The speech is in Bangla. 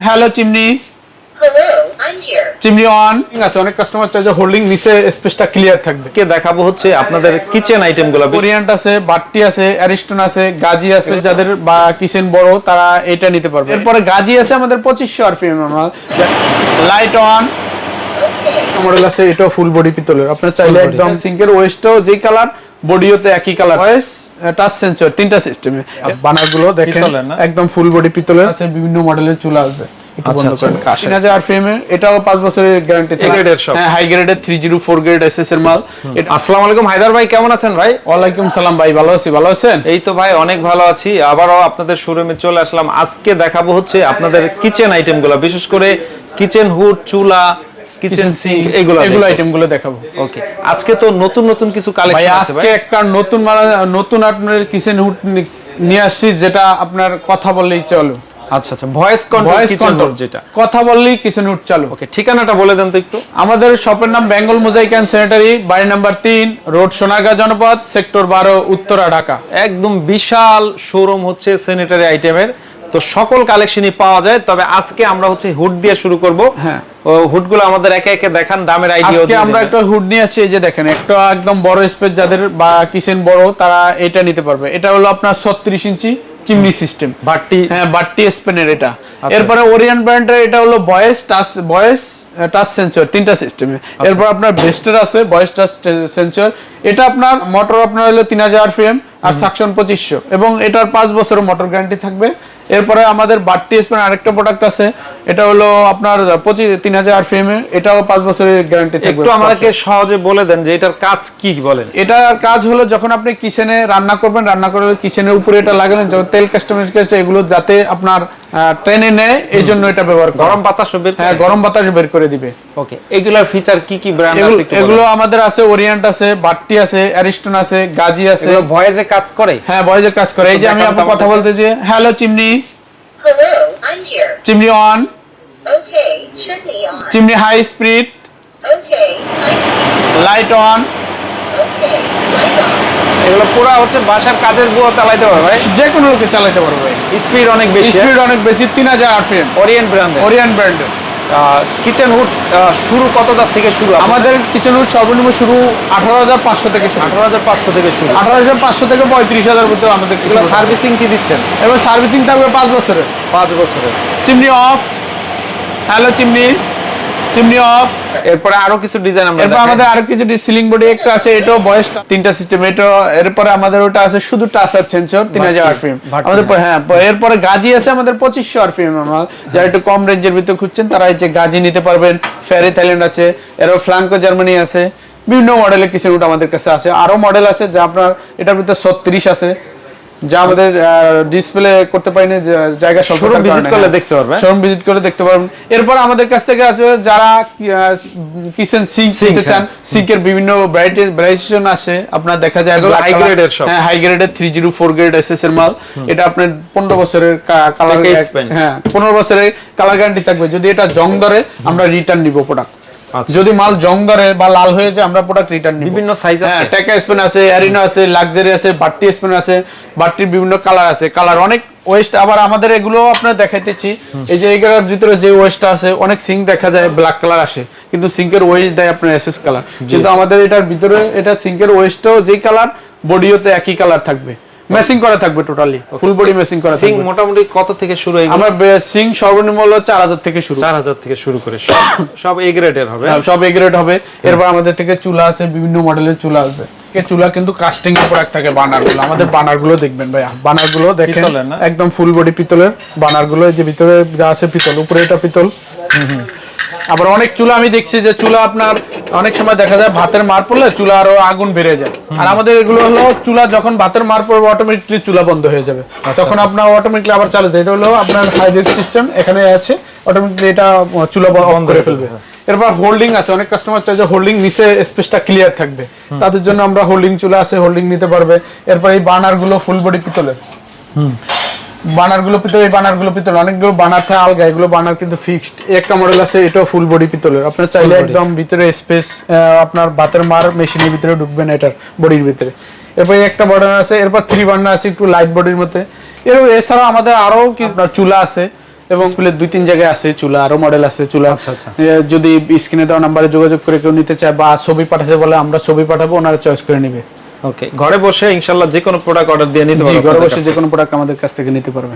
Hello chimney Hello, I'm here. Chimney on আছে অনেক কাস্টমার চাই যে হোল্ডিং নিচে স্পেসটা ক্লিয়ার থাকবে। কে দেখাবো হচ্ছে আপনাদের কিচেন আইটেমগুলো। কোরিয়ান্ট আছে বাট্টি আছে অ্যারিস্টন আছে গাজি আছে যাদের বা কিচেন বড় তারা এটা নিতে পারবে। এরপরে গাজি আছে আমাদের পঁচিশশো R PM light on model আছে এটাও ফুল বডি পিতলের। আপনার চাইলে একদম সিঙ্কের ওয়েস্টও যে কালার বডিওতে একই কালার ওয়েস টাচ সেন্সর তিনটা সিস্টেমে বানারগুলো দেখেন একদম ফুল বডি পিতলের। আছে বিভিন্ন মডেলের চুলা আছে এটাও বছরের গ্যারান্টি। হ্যাঁ হাই গ্রেডের গ্রেড এর মাল। আসসালামু আলাইকুম হায়দার ভাই কেমন আছেন ভাই? ওয়ালাইকুম সালাম ভাই ভালো আছি ভালো আছেন? এই তো ভাই অনেক ভালো আছি। আবারও আপনাদের শোরুমে চলে আসলাম। আজকে দেখাবো হচ্ছে আপনাদের কিচেন আইটেমগুলো বিশেষ করে কিচেন হুড চুলা কিচেন সিঙ্ক এগুলো এগুলো আইটেমগুলো দেখাবো। ওকে আজকে তো নতুন নতুন কিছু কালেকশন আছে আজকে ভাই। একটা নতুন নতুন আপনার কিচেন হুড নিয়ে আসছি যেটা আপনার কথা বললেই চলো। আচ্ছা আচ্ছা ভয়েস কন্ট্রোল কিচেন হুড যেটা। কথা বললেই কিচেন হুড চালু। ওকে ঠিকানাটা বলে দেন তো একটু। আমাদের শপের নাম বেঙ্গল মোজাইক অ্যান্ড স্যানিটারি বাড়ি নাম্বার তিন রোড সোনারগাঁ জনপদ সেক্টর বারো উত্তরা ঢাকা। একদম বিশাল শোরুম হচ্ছে স্যানিটারি আইটেমের তো সকল কালেকশনই পাওয়া যায় তবে আজকে আমরা হচ্ছে হুড দিয়ে শুরু করব। হ্যাঁ। হুডগুলো আমাদের একে একে দেখান দামের আইডিয়া আজকে আমরা একটা হুড নিয়ে আছি এই যে দেখেন একটা একদম বড় স্পেস যাদের বা কিচেন বড় তারা এটা নিতে পারবে। এটা হলো আপনার ছত্রিশ ইঞ্চি চিমনি সিস্টেম বাটটি। হ্যাঁ বাট্টি স্পেনের এটা। আচ্ছা। এরপরে ওরিয়ান ব্র্যান্ডের এটা হলো voice touch voice touch sensor তিনটা সিস্টেমে আচ্ছা। এরপর আপনার বেস্টার আছে ভয়েস টাচ সেন্সর এটা আপনার মোটর আপনার হলো তিন হাজার আর সাকশন পঁচিশশো। এবং এটার পাঁচ বছরের মোটর গ্যারান্টি থাকবে। এরপরে আমাদের বাট্টি স্পেন আরেকটা প্রোডাক্ট আছে। এটা হলো আপনার পঁচিশ তিন হাজার আরপিএম এটাও পাঁচ বছরের গ্যারান্টি থাকবে। একটু আমাদেরকে সহজে বলে দেন যে এটার কাজ কি বলেন। এটার কাজ হলো যখন আপনি কিচেনে রান্না করবেন রান্না করে কিচেনের উপরে এটা যখন তেল কাস্টমার কাছে এগুলো যাতে আপনার ট্রেনে নেয় এই জন্য এটা ব্যবহার করা। গরম বাতাস বের হ্যাঁ গরম বাতাস বের করে দিবে। ওকে এগুলোর ফিচার কি কি ব্র্যান্ড আছে এগুলো আমাদের আছে ওরিয়েন্ট আছে বাট্টি আছে অ্যারিস্টন আছে গাজি আছে। এগুলো ভয়েসে কাজ করে? হ্যাঁ বয়জের কাজ করে। এই যে আমি আপনার কথা বলতে যে hello chimney. Hello, I'm here. Chimney on Okay, chimney on. Chimney high speed. Okay, light on okay. Light on. এগুলো পুরো হচ্ছে বাসার কাজের বুয়া চালাইতে পারবে ভাই যে কোনো লোকে চালাইতে পারবে স্পিড অনেক বেশি স্পিড অনেক বেশি তিন হাজার আট আরপিএম ওরিয়েন্ট ব্র্যান্ড ওরিয়ান ব্র্যান্ডের কিচেন হুড শুরু কত কতটার থেকে শুরু আমাদের কিচেন হুড সর্বনিম্ন শুরু আঠারো হাজার পাঁচশো থেকে শুরু। আঠারো হাজার পাঁচশো থেকে শুরু। আঠারো হাজার পাঁচশো থেকে পঁয়ত্রিশ হাজার মধ্যে আমাদের সার্ভিসিং কি দিচ্ছেন? এবার সার্ভিসিং থাকবে পাঁচ বছরের। পাঁচ বছরের। Chimney off hello chimney. Chimney off এরপরে আরও কিছু ডিজাইন আমরা এরপর আমাদের আরও কিছু সিলিং বডি একটা আছে এটাও বয়স তিনটা সিস্টেম এটা এরপরে আমাদের ওটা আছে শুধু সেন্সর তিন হাজার ভাট্টি, আরপিএম আমাদের হ্যাঁ এরপরে গাজি আছে আমাদের পঁচিশশো আরপিএম আমার। যারা একটু কম রেঞ্জের ভিতরে খুঁজছেন তারা এই যে গাজি নিতে পারবেন। ফেরি থাইল্যান্ড আছে এরও ফ্লাঙ্কো জার্মানি আছে। বিভিন্ন মডেলের কিছু রুট আমাদের কাছে আছে। আরও মডেল আছে যা আপনার এটার ভিতরে ছত্রিশ আছে। যা আমাদের ডিসপ্লে করতে পারি না যে- জায়গা visit কারণে, করলে হ্যাঁ। দেখতে পারবে। শোরুম ভিজিট করে দেখতে পারবেন এরপর আমাদের কাছ থেকে আছে যারা কিচেন সিঙ্ক নিতে চান হ্যাঁ। সিঙ্কের বিভিন্ন ভ্যারাইটি ভ্যারিয়েশন আছে আপনার দেখা যায় এগুলো grade এর সব। হ্যাঁ হাই গ্রেডের three zero four grade SS এর মাল এটা আপনার পনেরো বছরের কালার হ্যাঁ পনেরো বছরের কালার গ্যারান্টি থাকবে যদি এটা জং ধরে আমরা রিটার্ন নিব প্রোডাক্ট। যদি মাল জং ধরে বা লাল হয়ে যায় আমরা প্রোডাক্ট রিটার্ন নিব। বিভিন্ন size আছে? হ্যাঁ টেকা স্পেন আছে অ্যারিনো আছে লাক্সারি আছে বাট্টি স্পেন আছে বাট্টির বিভিন্ন কালার আছে। কালার অনেক ওয়েস্ট আবার আমাদের এগুলো আপনার দেখাইতেছি। এই যে এগুলোর ভিতরে যে ওয়েস্টটা আছে অনেক সিঙ্ক দেখা যায় ব্ল্যাক কালার আসে। কিন্তু সিঙ্কের ওয়েস্ট দেয় আপনার এসএস কালার কিন্তু আমাদের এটার ভিতরে এটা সিঙ্কের ওয়েস্টও যেই কালার বডিওতে একই কালার থাকবে। ম্যাচিং করা থাকবে টোটালি ফুল বডি ম্যাচিং করা সিং মোটামুটি কত থেকে শুরু আমার সিং সর্বনিম্ন হলো চার হাজার থেকে শুরু। চার হাজার থেকে শুরু করে সব এ গ্রেডের হবে। সব সব এগ্রেড হবে। এরপর আমাদের থেকে চুলা আছে বিভিন্ন মডেলের চুলা আছে। এ চুলা কিন্তু কাস্টিং এর প্রোডাক্ট থাকে বানারগুলো। আমাদের বানারগুলো দেখবেন ভাইয়া। বানারগুলো দেখেন? একদম ফুল বডি পিতলের বানারগুলো। এই যে ভিতরে যা আছে পিতল উপরে এটা পিতল। আবার অনেক চুলা আমি দেখছি যে চুলা আপনার অনেক সময় দেখা যায় ভাতের মার পড়লে চুলা আরও আগুন বেড়ে যায়। আর আমাদের এগুলো হলো চুলা যখন ভাতের মার পড়বে অটোমেটিকলি চুলা বন্ধ হয়ে যাবে। আচ্ছা। তখন আপনার অটোমেটিকলি আবার চালু দেয়। এটা হলো আপনার হাইব্রিড সিস্টেম এখানে আছে। অটোমেটিকলি এটা চুলা বন্ধ করে ফেলবে। এরপর হোল্ডিং আছে। অনেক কাস্টমার চাই যে হোল্ডিং নিচে স্পেসটা ক্লিয়ার থাকবে। তাদের জন্য আমরা হোল্ডিং চুলা আছে হোল্ডিং নিতে পারবে। এরপর এই বানারগুলো ফুল বডি পিতলের। বানারগুলো পিতল এই বানারগুলো পিতল অনেকগুলো বানার থাকে আলগা এগুলো বানার কিন্তু ফিক্সড একটা মডেল আছে এটাও ফুল বডি পিতলের। আপনার চাইলে একদম ভিতরে স্পেস আপনার ভাতের মার মেশিনের ভিতরে ঢুকবে না এটার বডির ভিতরে। এরপর একটা বার্নার আছে এরপর থ্রি বার্নার আছে একটু লাইট বডির মধ্যে। এর এছাড়া আমাদের আরও কি আপনার চুলা আছে এবং ডিসপ্লে দুই তিন জায়গায় আছে চুলা আরও মডেল আছে চুলা। আচ্ছা, আচ্ছা। যদি স্ক্রিনে দেওয়া নাম্বারে যোগাযোগ করে কেউ নিতে চায় বা ছবি পাঠাতে বলে আমরা ছবি পাঠাবো ওনারা চয়েস করে নিবে। ওকে ঘরে বসে ইনশাল্লাহ যে কোনো প্রোডাক্ট অর্ডার দিয়ে নিতে পারবেন ঘরে বসে যে কোনো প্রোডাক্ট আমাদের কাছ থেকে নিতে পারবে।